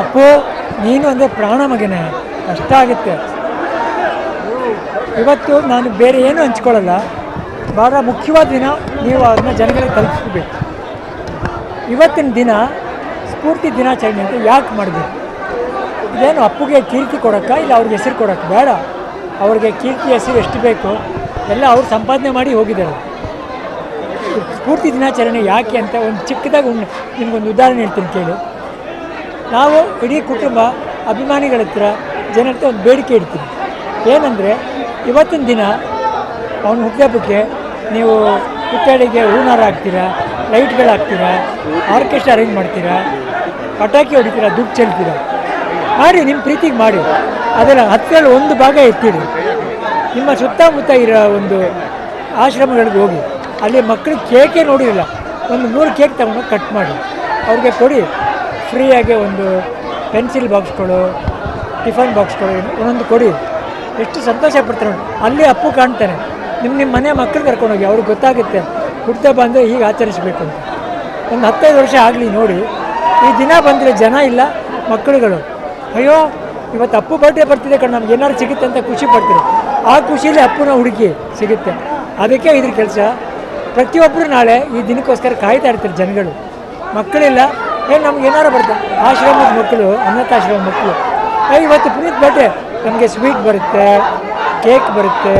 ಅಪ್ಪು, ನೀನು ಅಂದರೆ ಪ್ರಾಣ ಮಗನೇ. ಕಷ್ಟ ಆಗುತ್ತೆ. ಇವತ್ತು ನಾನು ಬೇರೆ ಏನು ಹಂಚ್ಕೊಳ್ಳಲ್ಲ. ಭಾಳ ಮುಖ್ಯವಾದ ದಿನ, ನೀವು ಅದನ್ನ ಜನಗಳಿಗೆ ತಲುಪಿಸ್ಬೇಕು. ಇವತ್ತಿನ ದಿನ ಸ್ಫೂರ್ತಿ ದಿನಾಚರಣೆ ಅಂತ ಯಾಕೆ ಮಾಡಬೇಕು? ಇದೇನು ಅಪ್ಪುಗೆ ಕೀರ್ತಿ ಕೊಡೋಕ್ಕ, ಇಲ್ಲ ಅವ್ರಿಗೆ ಹೆಸರು ಕೊಡೋಕ್ಕೆ? ಬೇಡ. ಅವ್ರಿಗೆ ಕೀರ್ತಿ, ಹೆಸರು ಎಷ್ಟು ಬೇಕು? ಎಲ್ಲ ಅವ್ರು ಸಂಪಾದನೆ ಮಾಡಿ ಹೋಗಿದ್ದಾರೆ. ಸ್ಫೂರ್ತಿ ದಿನಾಚರಣೆ ಯಾಕೆ ಅಂತ ಒಂದು ಚಿಕ್ಕದಾಗಿ ಒಂದು ನಿಮ್ಗೊಂದು ಉದಾಹರಣೆ ಹೇಳ್ತೀನಿ ಕೇಳಿ. ನಾವು ಇಡೀ ಕುಟುಂಬ ಅಭಿಮಾನಿಗಳ ಹತ್ರ ಹತ್ರ ಒಂದು ಬೇಡಿಕೆ ಇಡ್ತೀವಿ. ಏನಂದರೆ, ಇವತ್ತಿನ ದಿನ ಅವನ ಹುಟ್ಟುಹಬ್ಬಕ್ಕೆ ನೀವು ಹುಟ್ಟಡಿಗೆ ಹೂನಾರ ಹಾಕ್ತೀರಾ, ಲೈಟ್ಗಳು ಹಾಕ್ತೀರಾ, ಆರ್ಕೆಸ್ಟ್ರಾ ಅರೇಂಜ್ ಮಾಡ್ತೀರಾ, ಪಟಾಕಿ ಹೊಡಿತೀರಾ, ದುಡ್ಡು ಚೆಲ್ತೀರಾ? ಮಾಡಿ ನಿಮ್ಮ ಪ್ರೀತಿಗೆ ಮಾಡಿ. ಅದರ ಹತ್ತಿರಲ್ಲಿ ಒಂದು ಭಾಗ ಎತ್ತಿಡಿ. ನಿಮ್ಮ ಸುತ್ತಮುತ್ತ ಇರೋ ಒಂದು ಆಶ್ರಮಗಳಿಗೆ ಹೋಗಿ, ಅಲ್ಲಿ ಮಕ್ಕಳು ಕೇಕೇ ನೋಡಿರಲ್ಲ. ಒಂದು ಮೂರು ಕೇಕ್ ತಗೊಂಡು ಕಟ್ ಮಾಡಿ. ಅವ್ರಿಗೆ ಕೊಡಿ. ಫ್ರೀಯಾಗಿ ಒಂದು ಪೆನ್ಸಿಲ್ ಬಾಕ್ಸ್ಗಳು, ಟಿಫನ್ ಬಾಕ್ಸ್ಗಳು ಒಂದೊಂದು ಕೊಡಿ. ಎಷ್ಟು ಸಂತೋಷ ಪಡ್ತಾರೆ. ಅಲ್ಲಿ ಅಪ್ಪು ಕಾಣ್ತಾನೆ. ನಿಮ್ಮ ನಿಮ್ಮ ಮನೆ ಮಕ್ಕಳು ಕರ್ಕೊಂಡೋಗಿ, ಅವ್ರಿಗೆ ಗೊತ್ತಾಗುತ್ತೆ. ಹುಡ್ತಾ ಬಂದು ಹೀಗೆ ಆಚರಿಸಬೇಕು ಅಂತ. ಒಂದು ಹತ್ತೈದು ವರ್ಷ ಆಗಲಿ ನೋಡಿ. ಈ ದಿನ ಬಂದರೆ ಜನ ಇಲ್ಲ, ಮಕ್ಕಳುಗಳು. ಅಯ್ಯೋ, ಇವತ್ತು ಅಪ್ಪು ಬರ್ಡೇ ಬರ್ತಿದೆ ಕಣ್ಣು ನಮ್ಗೆ ಏನಾದ್ರು ಸಿಗುತ್ತೆ ಅಂತ ಖುಷಿ ಪಡ್ತೀರಿ. ಆ ಖುಷಿಯಲ್ಲಿ ಅಪ್ಪನ ಹುಡುಗಿ ಸಿಗುತ್ತೆ. ಅದಕ್ಕೆ ಇದ್ರ ಕೆಲಸ. ಪ್ರತಿಯೊಬ್ಬರು ನಾಳೆ ಈ ದಿನಕ್ಕೋಸ್ಕರ ಕಾಯ್ತಾ ಇರ್ತಾರೆ ಜನಗಳು. ಮಕ್ಕಳಿಲ್ಲ ಏನು ನಮ್ಗೆ ಏನಾರು ಬರುತ್ತೆ? ಆಶ್ರಮದ ಮಕ್ಕಳು, ಅನಾಥಾಶ್ರಮ ಮಕ್ಕಳು. ಇವತ್ತು ಪುನೀತ್ ಬಟ್ಟೆ ನಮಗೆ ಸ್ವೀಟ್ ಬರುತ್ತೆ ಕೇಕ್ ಬರುತ್ತೆ,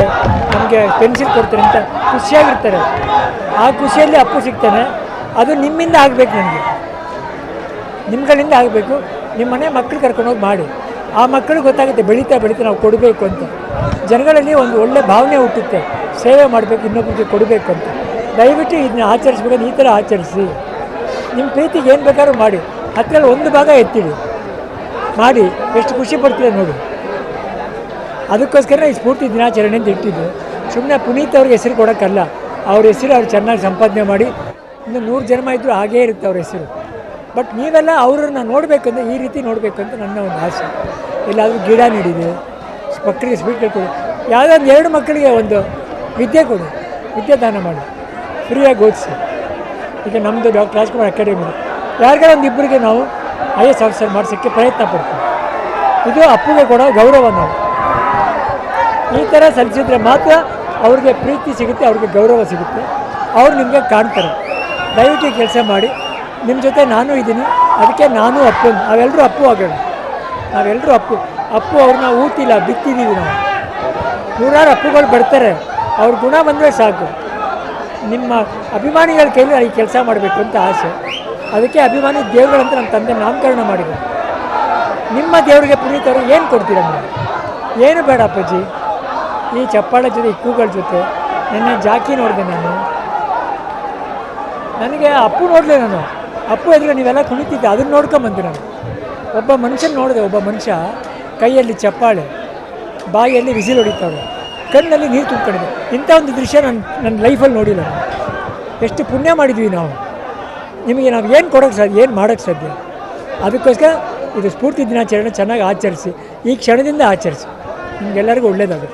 ನಮಗೆ ಪೆನ್ಸಿಲ್ ಕೊಡ್ತಾರೆ ಅಂತ ಖುಷಿಯಾಗಿರ್ತಾರೆ. ಆ ಖುಷಿಯಲ್ಲಿ ಅಪ್ಪು ಸಿಗ್ತಾನೆ. ಅದು ನಿಮ್ಮಿಂದ ಆಗಬೇಕು ನನಗೆ ನಿಮ್ಗಳಿಂದ ಆಗಬೇಕು. ನಿಮ್ಮ ಮನೆ ಮಕ್ಕಳು ಕರ್ಕೊಂಡೋಗಿ ಮಾಡಿ. ಆ ಮಕ್ಕಳು ಗೊತ್ತಾಗುತ್ತೆ, ಬೆಳೀತಾ ಬೆಳೀತಾ ನಾವು ಕೊಡಬೇಕು ಅಂತ. ಜನಗಳಲ್ಲಿ ಒಂದು ಒಳ್ಳೆ ಭಾವನೆ ಹುಟ್ಟುತ್ತೆ. ಸೇವೆ ಮಾಡಬೇಕು ಇನ್ನೊಬ್ಬರಿಗೆ ಕೊಡಬೇಕು ಅಂತ. ದಯವಿಟ್ಟು ಇದನ್ನ ಆಚರಿಸ್ಬೇಕು ಈ ಥರ ಆಚರಿಸಿ. ನಿಮ್ಮ ಪ್ರೀತಿಗೆ ಏನು ಬೇಕಾದ್ರೂ ಮಾಡಿ. ಹತ್ತಿರಲ್ಲಿ ಒಂದು ಭಾಗ ಎತ್ತಿಡಿ ಮಾಡಿ, ಎಷ್ಟು ಖುಷಿ ಪಡ್ತೀರ ನೋಡಿ. ಅದಕ್ಕೋಸ್ಕರ ಈ ಸ್ಫೂರ್ತಿ ದಿನಾಚರಣೆ ಅಂತ ಇಟ್ಟಿದ್ದು. ಸುಮ್ಮನೆ ಪುನೀತ್ ಅವ್ರಿಗೆ ಹೆಸರು ಕೊಡೋಕ್ಕಲ್ಲ, ಅವ್ರ ಹೆಸರು ಅವ್ರು ಚೆನ್ನಾಗಿ ಸಂಪಾದನೆ ಮಾಡಿ, ಇನ್ನು ನೂರು ಜನ್ಮ ಇದ್ದರೂ ಹಾಗೇ ಇರುತ್ತೆ ಅವ್ರ ಹೆಸರು. ಬಟ್ ನೀವೆಲ್ಲ ಅವ್ರನ್ನ ನೋಡಬೇಕಂದ್ರೆ, ಈ ರೀತಿ ನೋಡಬೇಕಂತ ನನ್ನ ಒಂದು ಆಸೆ. ಎಲ್ಲಾದರೂ ಗಿಡ ನೀಡಿದೆ ಮಕ್ಕಳಿಗೆ ಸ್ವೀಟ್ಗಳು ಕೊಡಿ ಯಾವುದೋ ಒಂದು ಎರಡು ಮಕ್ಕಳಿಗೆ ಒಂದು ವಿದ್ಯೆ ಕೊಡಿ. ವಿದ್ಯಾದಾನ ಮಾಡಿ. ಫ್ರೀಯಾಗಿ ಓದಿಸಿ. ಈಗ ನಮ್ಮದು ಡಾಕ್ಟರ್ ರಾಜ್ಕುಮಾರ್ ಅಕಾಡೆಮಿ. ಯಾರಿಗಾರ ಒಂದು ಇಬ್ಬರಿಗೆ ನಾವು ಐ ಎಸ್ ಆಫೀಸರ್ ಮಾಡಿಸೋಕ್ಕೆ ಪ್ರಯತ್ನ ಪಡ್ತೀವಿ. ಇದು ಅಪ್ಪುಗೆ ಕೊಡೋ ಗೌರವ ನಾವು. ಈ ಥರ ಸಲ್ಲಿಸಿದ್ರೆ ಮಾತ್ರ ಅವ್ರಿಗೆ ಪ್ರೀತಿ ಸಿಗುತ್ತೆ, ಅವ್ರಿಗೆ ಗೌರವ ಸಿಗುತ್ತೆ. ಅವ್ರು ನಿಮಗೆ ಕಾಣ್ತಾರೆ. ದಯವಿಟ್ಟು ಕೆಲಸ ಮಾಡಿ. ನಿಮ್ಮ ಜೊತೆ ನಾನು ಇದ್ದೀನಿ. ಅದಕ್ಕೆ ನಾನು ಅಪ್ಪು. ನಾವೆಲ್ಲರೂ ಅಪ್ಪು ಆಗೋಣ. ನಾವೆಲ್ಲರೂ ಅಪ್ಪು. ಅಪ್ಪು ಅವ್ರನ್ನ ಊತಿಲ್ಲ ಬಿತ್ತಿದ್ದೀವಿ ನಾವು. ನೂರಾರು ಅಪ್ಪುಗಳು ಬರ್ತಾರೆ. ಅವ್ರ ಗುಣ ಬಂದರೆ ಸಾಕು. ನಿಮ್ಮ ಅಭಿಮಾನಿಗಳ ಕೈಲಿ ಈ ಕೆಲಸ ಮಾಡಬೇಕು ಅಂತ ಆಸೆ. ಅದಕ್ಕೆ ಅಭಿಮಾನಿ ದೇವರುಗಳಂತ ನಮ್ಮ ತಂದೆ ನಾಮಕರಣ ಮಾಡಿದ್ರು. ನಿಮ್ಮ ದೇವರಿಗೆ ಪುನೀತರು ಏನು ಕೊಡ್ತೀರಾ ನೀವು? ಏನು ಬೇಡ ಅಪ್ಪಾಜಿ. ಈ ಚಪ್ಪಾಳೆ ಜೊತೆ, ಈ ಕೂಗಳ ಜೊತೆ, ನಿನ್ನೆ ಜಾಕಿ ನೋಡಿದೆ ನಾನು. ನನಗೆ ಅಪ್ಪು ನೋಡಲೆ ನಾನು. ಅಪ್ಪು ಎದುರು ನೀವೆಲ್ಲ ಕುಣಿತಿದ್ದೆ, ಅದನ್ನು ನೋಡ್ಕೊಂಬಂದೆ ನಾನು. ಒಬ್ಬ ಮನುಷ್ಯನ ನೋಡಿದೆ, ಒಬ್ಬ ಮನುಷ್ಯ ಕೈಯಲ್ಲಿ ಚಪ್ಪಾಳೆ ಬಾಯಿಯಲ್ಲಿ ವಿಸಿಲ್ ಹೊಡಿತಾವೆ ಕಣ್ಣಲ್ಲಿ ನೀರು ತುಂಬ್ಕೊಂಡಿದೆ. ಇಂಥ ಒಂದು ದೃಶ್ಯ ನನ್ನ ನನ್ನ ಲೈಫಲ್ಲಿ ನೋಡಿಲ್ಲ ಎಷ್ಟು ಪುಣ್ಯ ಮಾಡಿದ್ವಿ ನಾವು. ನಿಮಗೆ ನಾವು ಏನು ಕೊಡೋಕ್ಕೆ ಸಾಧ್ಯ, ಏನು ಮಾಡೋಕ್ಕೆ ಸಾಧ್ಯ? ಅದಕ್ಕೋಸ್ಕರ ಇದು ಸ್ಫೂರ್ತಿ ದಿನಾಚರಣೆ ಚೆನ್ನಾಗಿ ಆಚರಿಸಿ, ಈ ಕ್ಷಣದಿಂದ ಆಚರಿಸಿ. ನಿಮಗೆಲ್ಲರಿಗೂ ಒಳ್ಳೆಯದಾಗುತ್ತೆ